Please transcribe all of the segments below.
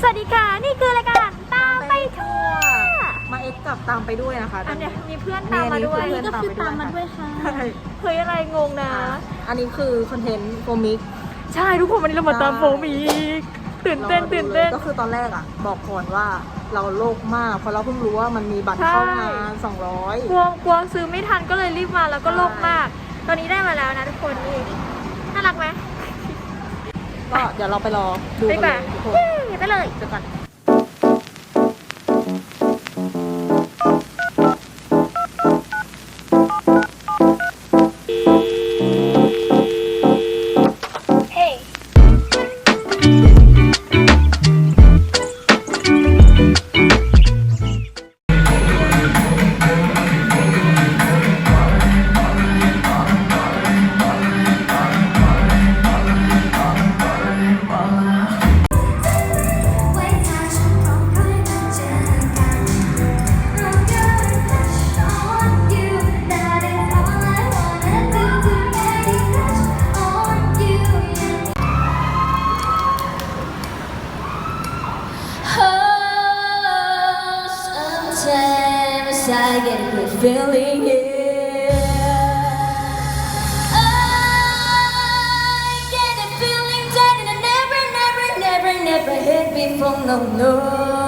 สวัสดีค่ะ นี่คือรายการตามไปทั่วมาเอ็กซ์กับตามไปด้วยนะคะอันเนี้ยมีเพื่อนตามมาด้วยนี่ก็ก็คืคืออตาตามมมามาด้ด้วยวยค่ะใช่เฮ้ยอะไรงงนะ อันนี้คือคอนเทนต์โฟมิก ใช่ทุกคนวันนี้เรามาตามโฟมอีกตื่นเต้นตื่นเต้นก็คือตอนแรกอะ บอกก่อนว่าเราโลภมากเพราะเราเพิ่งรู้ว่ามันมีบัตรเข้างานก200ลัวกลัวซื้อไม่ทันก็เลยรีบมาแล้วก็โลภมาก ตอนนี้ได้มาแล้วนะทุกคนนี่น่ารักไหมก็เดี๋ยวเราไปรอดูไปกันก่เลอนยทุกคน เย้ไปเลยเจอกัน feeling here I feeling I never, never, never, never had before. No, no.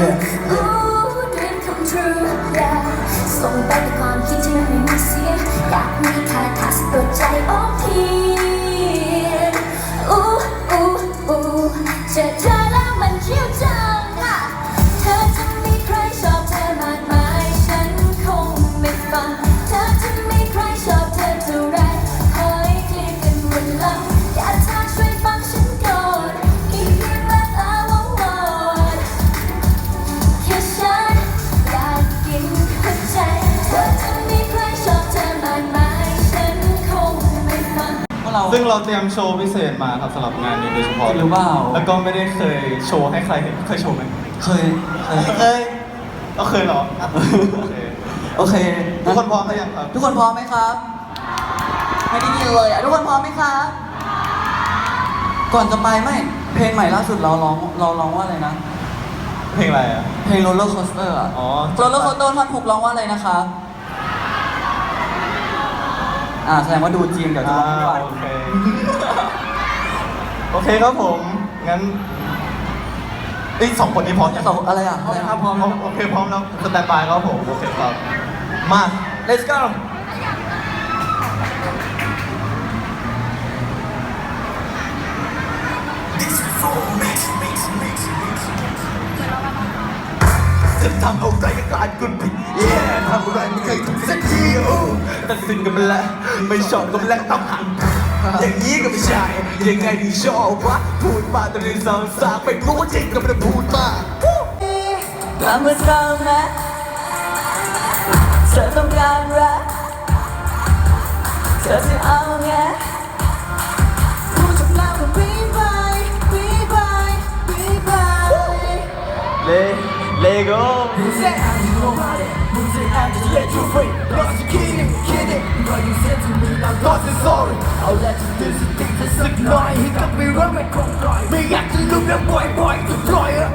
Come true Yeah, Ooh dream come true yeah ส่งไปด้วยความคิดที่ไม่มีเสียอยากมีคาถาสะกดใจโอ้พี่อู้อู้อู้เจอเธอแล้วมันเชี่ยวจั ซึ่งเราเตรียมโชว์พิเศษมาครับสำหรับงานนี้โดยเฉพาะหรือเปล่า แล้วก็ไม่ได้เคยโชว์ให้ใครเห็นเคยโชว์ไหมเคยเคยเคยก็เคยเหรออะโอเคโอเคทุกคนพร้อมหรือยังครับ ทุกคนพร้อมไหมครับ ไม่ได้ยินเลยอะทุกคนพร้อมไหมครับ ก่อนจะไปไม่ เพลงใหม่ล่าสุดเราร้องเราร้องว่าอะไรนะ เพลงอะไรอะ เพลง roller coaster อะ อ๋อ roller coaster ท่อนหกร้องว่าอะไรนะครับ อ่าแสดงว่าดูจีนเดี๋ยวจะอ่าร้องให้ฟังโอเค โอเคครับผม งั้นเอ้ยสองคนนี้พร้อมยังสองอะไรอะอะไรครับพร้อมโอเคพร้อมแล้วสแตนบายครับผมโอเคครับมา let's go จะทำอะไรก็กลายกุนผิดเย่ทำอะไรไม่เคยถูกสักทีโอ้ตัดสินกันไปแล้วไม่ชอบก็ไม่แล้วต้องหันอย่างนี้ก็ไม่ใช่ยังไงถึงชอบวะพูดมาแต่เรื่องสาวสาวไปรู้ว่าจริงก็ไม่ได้พูดมาทำเมื่อเช้าแม้เธอต้องการรักเธอจะเอาไง เลโก้ Say I know about it You say I just let you free Lost you kidding, kidding But you said to me I'm not so sorry I'll let you do some things สักหน่อยให้กลับไปรักไม่คงปล่อยไม่อยากจะลืมแล้วปล่อยปล่อยจะปล่อยอะ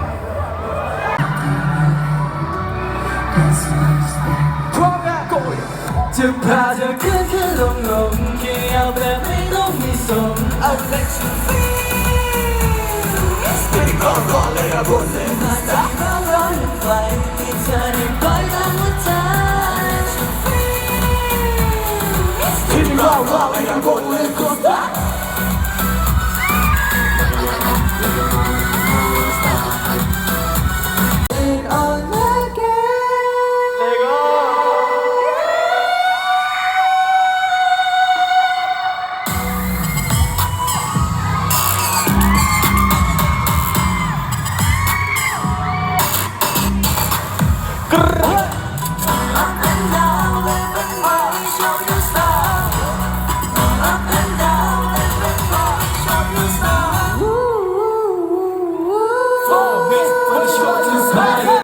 พร้อมแล้ว go จะพาเธอขึ้นขึ้นลงลงแค่เอาแบบไม่ต้องมีสม I'll let you feel Yes, baby ร้อนร้อนเลยนะพูดเลยมาจากร้อนร้อนไฟที่เธอได้ปล่อยตามหัวใจที่รอรอเลยนะพูดเลย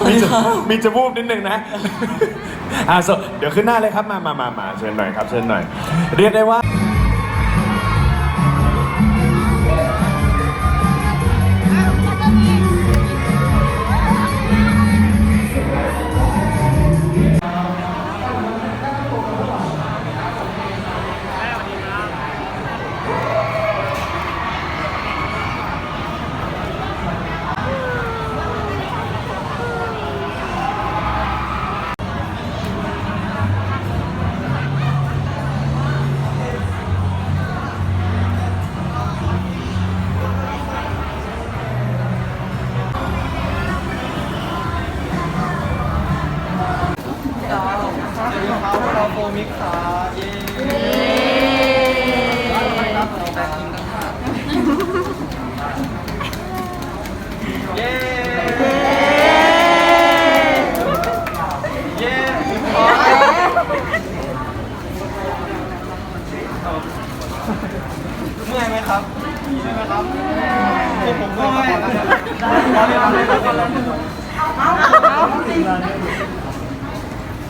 มีจะมีจะวูบนิดนึงนะ อ่า so เดี๋ยวขึ้นหน้าเลยครับ มามามามาเชิญหน่อยครับ เชิญหน่อย เรียกได้ว่า เราเรียน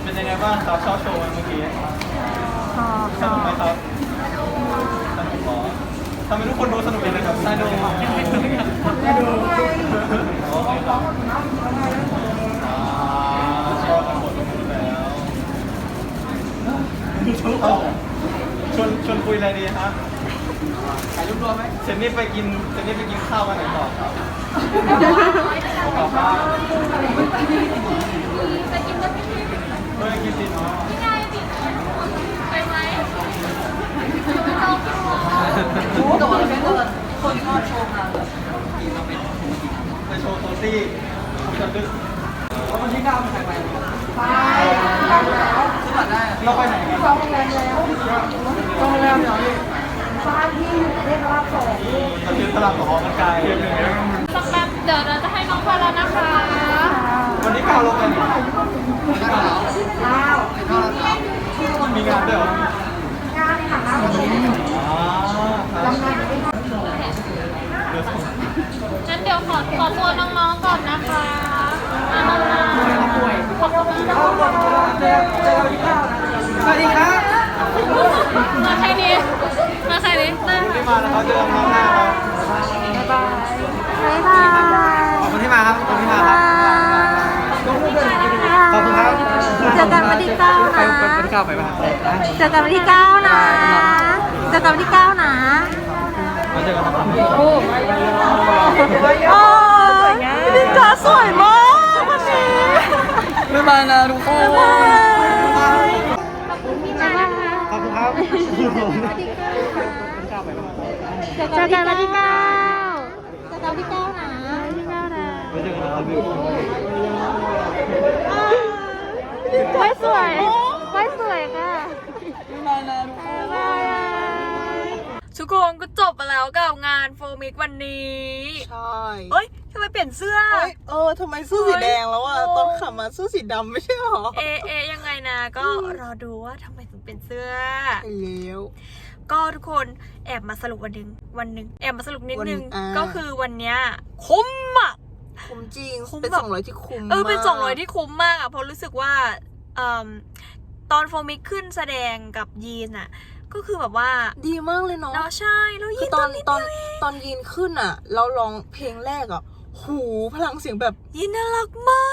เป็นยังไงบ้างครับชอบโชว์ไหมเมื่อกี้สนุกไหมครับสนุกหรอทำไมทุกคนดูสนุกเลยนะครับสนุกสนุกโอเคครับอ่าชอบกันหมดทุกคนแล้วเอ้าชวนชวนคุยอะไรดีฮะ ถ่ายรูปรวมไหมเซนนี่ไปกินเซนนี่ไปกินข้าววันไหนต่อครับต่อบ้านไปกินก็ไม่กินเฮ้ยกินสิเนาะไปโชว์โซซี่จะดึกวันที่เก้าใครไปไปซื้อบัตรได้เราไปไหนกันจองโรงแรมแล้วจองโรงแรมเหรอพี่ บ้านที่เรียกรับสองเราซื้ตลาดของมันไกลสักแป๊บเดี๋ยวเราจะให้น้องพาแล้วนะคะวันที่เก้าเราไปไหนมีงานด้วยเหรองานค่ะอ๋อครับงั้นเดี๋ยวขอขอตัวน้องๆก่อนนะคะมาน้องๆขอบคุณมากสวัสดีครับมาใคร ดีมาใครดีได้ที่มาแล้วเขาเจอกันครั้งหน้าครับบ๊ายบายขอบคุณที่มาครับขอบคุณที่มาครับขอบคุณครับเจอกันวันที่เก้านะวันที่เก้าไปป่ะครับเจอกันวันที่เก้านะ เจอกันวันที่เก้านะ มาเจอกันครับโอ้ยพี่จ๋าสวยมากวันนี้บ๊ายบายนะทุกคนบ๊ายบายขอบคุณครับ เจอกันวันที่เก้าเจอกันวันที่เก้านะวันที่เก้านะไว้เจอกันครับไม่สวยไม่สวยค่ะบ๊ายบายทุกคนก็จบไปแล้วกับงานโฟมิกวันนี้ ใช่เฮ้ยทำไมเปลี่ยนเสื้อเอ้ยเออทำไมเสื้อสีแดงแล้วอะตอนขับมาเสื้อสีดำไม่ใช่หรอ เอเอยังไงนะ ก็รอดูว่าทำไมถึงเป็นเสื้อแล้ว ก็ทุกคนแอบมาสรุปวันหนึ่งวันหนึ่งแอบมาสรุปนิดนึงวันอ่า ก็คือวันเนี้ยคุ้มอะ คุ้มจริง คุ้มเป็นแบบ สองร้อยที่คุ้มเออเป็นมากสองร้อยที่คุ้มมากอะเพราะรู้สึกว่าเอ่มตอนโฟมิกขึ้นแสดงกับยีนอะ ก็คือแบบว่าดีมากเลยเนาะเนาะใช่แล้วคืยีอนตอนนิดตอนเดียวเงตอนยีนขึ้นอะ เราลองเพลงแรกอะ หูพลังเสียงแบบ ยีนน่ารักมา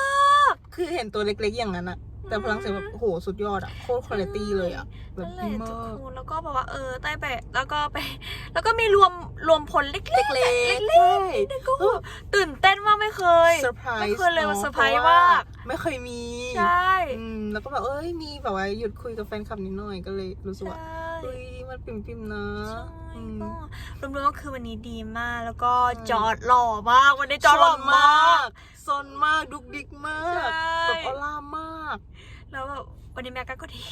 ก คือเห็นตัวเล็กๆอย่างนั้นอะอ แต่พลังเสียงแบบโอ้โหสุดยอดอะโคตรคุณภาพเลยอะแบบนั่นแหดีละมาทุกก คนแล้วก็แบบว่าเออใต้แบบแล้วก็ไป แล้วก็มีรวมรวมพลเล็กๆเล็กเล็ๆกใช่ๆแล้วก็แบบตื่นเต้นมากไม่เคย เซอร์ไพรส์ไม่เคยเลยมันอะเซอร์ไพรส์พะว่มาก ไม่เคยมีใช่อืมแล้วก็แบบเอ้ยมีแบบว่าหยุดคุยกับแฟนคลับนิดหน่อยก็เลยรู้สึกว่าใช่ เฮ้ยมันปิ่มปิมๆนะใช่อืมก็รวมๆก็คือวันนี้ดีมากแล้วก็จอดหล่อมากวันนี้จอดหล่อมากซนมากดุกดิกมากใช่แบบออร่ามาก แล้วแบบวันนี้แม็กก้าก็ดี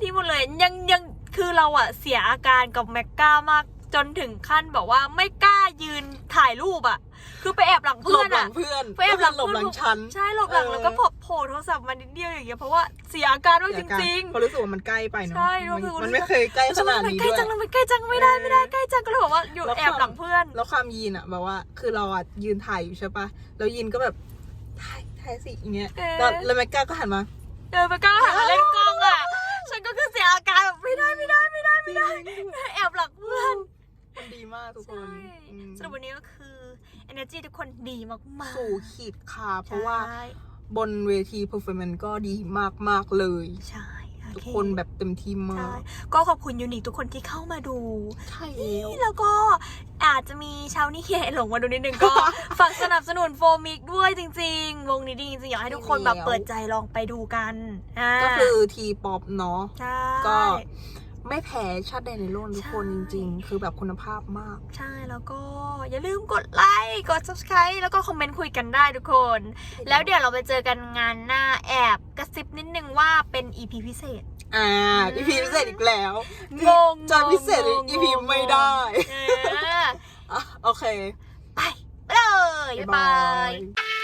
ดีหมดเลยยังยังคือเราอะเสียอาการกับแม็กก้ามาก จนถึงขั้นแบบว่าไม่กล้ายืนถ่ายรูปอะคือไปแอบหลังหลเพื่อบนหลัอะงเพื่อนไปแอบหลังหลบหลังชั้นใช่หลบหลังเออแล้วก็โผล่โผล่โทรศัพท์มานิดเดียวอย่างเงี้ยเพราะว่าเสียอาการมากจริงเพราะรู้สึกว่ามันใกล้ไปเนาะใช่มันรู้สึกว่ามันไม่เคยใกล้ๆขนาดนี้ใกล้ด้วย จังเลยมันใกล้จังไม่ได้ไม่ได้ใกล้จังก็เลยบอกว่าอยู่แล้วแอบหลังเพื่อน แล้วความยีนอะแบบว่า คือเราอะยืนถ่ายอยู่ใช่ปะแล้วยีนก็แบบถ่ายถ่ายสิอย่างเงี้ยเออ แล้วแล้วแม็กก้าก็หันมาเดินไปก้าวหันมาเล่นกล้องอะฉันก็คือเสียอาการแบบไม่ได้ไม่ได้ไม่ได้ไม่ได้ แอบหลังเพื่อน มันดีมากทุกคนใช่อืมสรุปวันนี้ก็คือ energy ทุกคนดีมากๆสู่ขีดคาเพราะว่าใช่บนเวที performance ก็ดีมาก ๆ เลย ใช่โอทุกเคนแบบเต็มที่มาใช่กก็ขอบคุณยูนิคทุกคนที่เข้ามาดู ใช่แล้ว แล้วก็อาจจะมีชาวนิเคหลงมาดูนิดนึงก็ ฝากสนับสนุนโฟมิกด้วยจริง ๆ วงนี้ดีจริงๆอยากให้ทุกคนแบบเปิดใจลองไปดูกันอ่าก็คือทีป๊อปเนาะ ใช่ ก็ ไม่แพ้ชาติใดในโลกทุกคนใช่จริง ๆ คือแบบคุณภาพมาก ใช่แล้วก็อย่าลืมกดไลค์กด subscribe แล้วก็คอมเมนต์คุยกันได้ทุกคน แล้วเดี๋ยวเราไปเจอกันงานหน้าแอบกระซิบนิดนึงว่าเป็น EP พิเศษอ่า EP พิเศษอีกแล้วงงจะพิเศษงง EP งงไม่ได้เอออะโอเค ไปไปเลยบ๊ายบายบ๊ายบาย